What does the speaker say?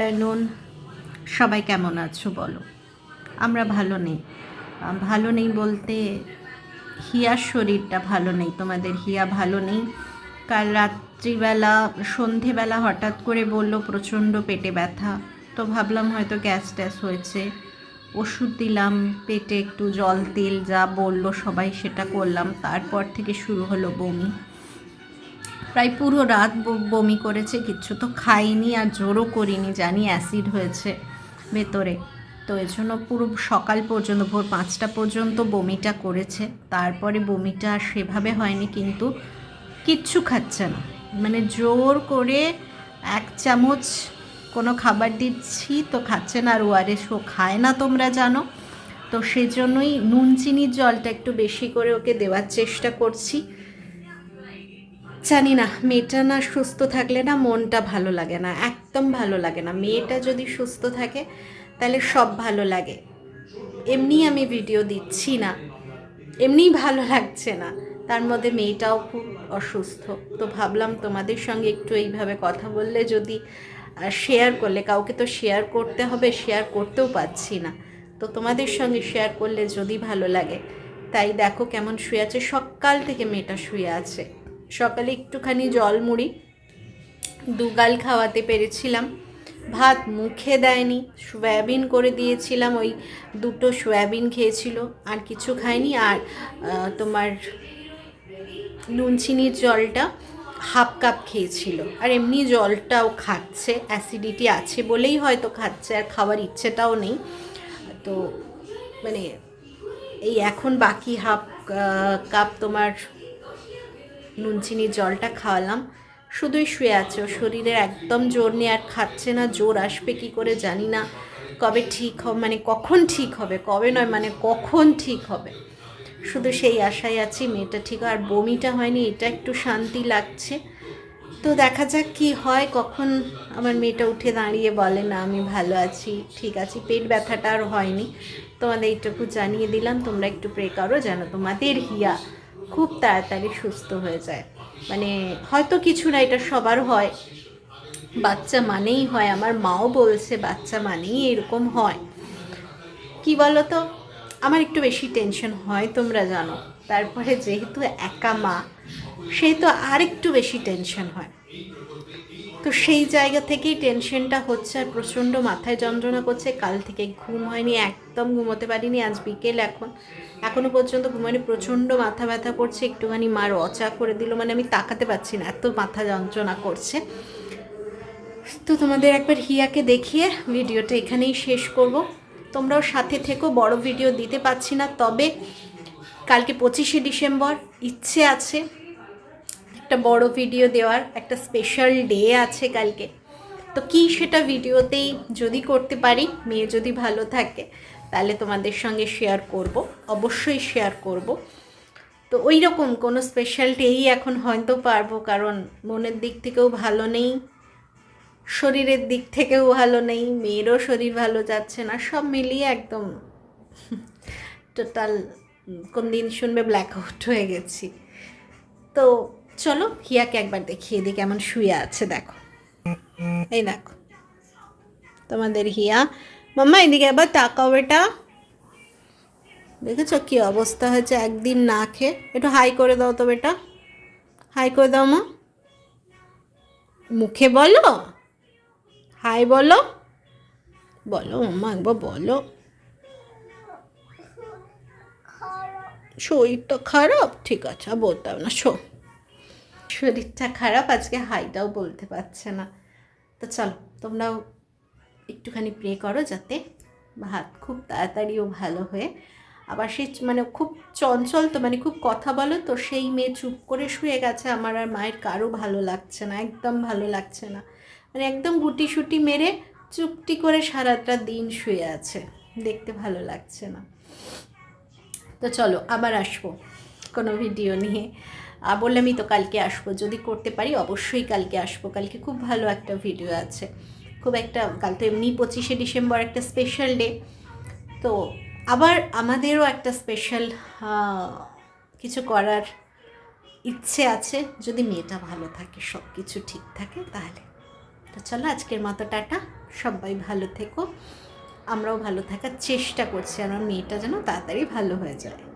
Afternoon. সবাই কেমন আছো বলো? আমরা ভালো নেই। ভালো নেই বলতে হিয়ার শরীরটা ভালো নেই, তোমাদের হিয়া ভালো নেই? কাল রাত্রিবেলা, সন্ধেবেলা হঠাৎ করে বলল প্রচণ্ড পেটে ব্যথা, তো ভাবলাম হয়তো গ্যাস ট্যাস হয়েছে। ওষুধ দিলাম, পেটে একটু জল তেল যা বলল সবাই সেটা করলাম, তারপর থেকে শুরু হলো বমি। প্রায় পুরো রাত বমি করেছে, কিচ্ছু তো খাইনি আর জোরও করিনি, জানি অ্যাসিড হয়েছে ভেতরে। তো এর জন্য পুরো সকাল পর্যন্ত, ভোর পাঁচটা পর্যন্ত বমিটা করেছে। তারপরে বমিটা সেভাবে হয়নি, কিন্তু কিচ্ছু খাচ্ছে না। মানে জোর করে এক চামচ কোনো খাবার দিচ্ছি তো খাচ্ছে না আর ওআরএসও খায় না তোমরা জানো। তো সেজন্যই নুন চিনির জলটা একটু বেশি করে ওকে দেওয়ার চেষ্টা করছি। জানি না, মেয়েটা না সুস্থ থাকলে না মনটা ভালো লাগে না, একদম ভালো লাগে না। মেয়েটা যদি সুস্থ থাকে, তাহলে সব ভালো লাগে। এমনি আমি ভিডিও দিচ্ছি না এমনিই ভালো লাগছে না। তার মধ্যে মেয়েটাও খুব অসুস্থ। তো ভাবলাম তোমাদের সঙ্গে একটু এইভাবে কথা বললে যদি শেয়ার করলে, কাউকে তো শেয়ার করতে হবে শেয়ার করতেও পাচ্ছি না। তো তোমাদের সঙ্গে শেয়ার করলে যদি ভালো লাগে, তাই দেখো কেমন শুয়ে আছে, সকাল থেকে মেয়েটা শুয়ে আছে। সকালে একটুখানি জল মুড়ি, দুগাল খাওয়াতে পেরেছিলাম। ভাত মুখে দেয়নি, সয়াবিন করে দিয়েছিলাম, ওই দুটো সয়াবিন খেয়েছিল, আর কিছু খায়নি আর তোমার নুন চিনির জলটা হাফ কাপ খেয়েছিল। আর এমনি জলটাও খাচ্ছে, অ্যাসিডিটি আছে বলেই হয়তো খাচ্ছে, আর খাওয়ার ইচ্ছেটাও নেই। তো মানে এই এখন বাকি হাফ কাপ তোমার নুন চিনির জলটা খাওয়ালাম। শুধুই শুয়ে আছে ও। শরীরের একদম জোর নেই, আর খাচ্ছে না, জোর আসবে কি করে জানি না। কবে ঠিক হবে মানে কখন ঠিক হবে, কবে নয় মানে কখন ঠিক হবে। শুধু সেই আশায় আছি, মেয়েটা ঠিক, আর বমিটা হয়নি, এটা একটু শান্তি লাগছে। তো দেখা যাক কি হয়, কখন আমার মেয়েটা উঠে দাঁড়িয়ে বলে, না, আমি ভালো আছি, ঠিক আছি, পেট ব্যথাটা আর হয়নি। তোমাদের এইটুকু জানিয়ে দিলাম, তোমরা একটু প্রে করো, যেন তোমাদের হিয়া খুব তাড়াতাড়ি সুস্থ হয়ে যায়। মানে হয়তো কিছু না, এটা সবার হয়। বাচ্চা মানেই হয়। আমার মাও বলছে বাচ্চা মানেই এরকম হয়। কি বলতো? আমার একটু বেশি টেনশন হয়, তোমরা জানো। তারপরে যেহেতু একা মা সেই তো আর একটু বেশি টেনশন হয়। তো সেই জায়গা থেকেই টেনশনটা হচ্ছে আর প্রচণ্ড মাথায় যন্ত্রণা করছে। কাল থেকে ঘুম হয়নি, একদম ঘুমোতে পারিনি, আজ বিকেল এখন। এখনও পর্যন্ত ঘুমায়নি, প্রচণ্ড মাথা ব্যথা করছে, একটুখানি মার অচা করে দিল মানে আমি তাকাতে পারছি না, এত মাথা যন্ত্রণা করছে। তো তোমাদের একবার হিয়াকে দেখিয়ে ভিডিওটা এখানেই শেষ করব। তোমরাও সাথে থেকো, বড় ভিডিও দিতে পারছি না, তবে কালকে পঁচিশে ডিসেম্বর, ইচ্ছে আছে। একটা বড় ভিডিও দেওয়ার একটা স্পেশাল ডে আছে কালকে। তো কি সেটা ভিডিওতেই যদি করতে পারি, মেয়ে যদি ভালো থাকে, তাহলে তোমাদের সঙ্গে শেয়ার করব, অবশ্যই শেয়ার করব। তো ওই রকম কোনো স্পেশাল ডেই এখন হয়তো পারব, কারণ মনের দিক থেকেও ভালো নেই, শরীরের দিক থেকেও ভালো নেই, মেয়েরও শরীর ভালো যাচ্ছে না, সব মিলিয়ে একদম টোটাল কোন দিন শুনবে ব্ল্যাক আউট হয়ে গেছি। তো চলো হিয়াকে একবার দেখিয়ে দিই কেমন শুয়ে আছে, দেখো। এই দেখো। তোমাদের হিয়া। মাম্মা, এদিকে আবার তাকাও বেটা দেখেছ কি অবস্থা হয়েছে? একদিন না খেয়ে। একটু হাই করে দাও তো বেটা। হাই করে দাও, মা। মুখে বলো। হাই বলো। বলো, মাম্মা, একবার বলো। শরীরটা খারাপ? ঠিক আছে, আর বলতে হবে না। শো। শরীরটা খারাপ, আজকে হাইটাও বলতে পারছে না। তো চলো, তোমরাও একটুখানি প্রে করো যাতে ভাত খুব তাড়াতাড়িও ভালো হয়ে। আবার সে মানে খুব চঞ্চল তো মানে খুব কথা বলো তো, সেই মেয়ে চুপ করে শুয়ে গেছে, আমার আর মায়ের কারও ভালো লাগছে না, একদম ভালো লাগছে না। মানে একদম গুটি সুটি মেরে চুপটি করে সারাটা দিন শুয়ে আছে, দেখতে ভালো লাগছে না। তো চলো, আবার আসব কোনো ভিডিও নিয়ে। বললামই তো কালকে আসব। যদি করতে পারি, অবশ্যই কালকে আসব। কালকে খুব ভালো একটা ভিডিও আছে। খুব একটা, কাল তো এমনি পঁচিশে ডিসেম্বর একটা স্পেশাল ডে তো আবার আমাদেরও একটা স্পেশাল কিছু করার ইচ্ছে আছে। যদি মেয়েটা ভালো থাকে সব কিছু ঠিক থাকে, তাহলে। তো চলো, আজকের মতো টাটা। সবাই ভালো থেকো। আমরাও ভালো থাকার চেষ্টা করছি আমার মেয়েটা যেন তাড়াতাড়ি ভালো হয়ে যায়।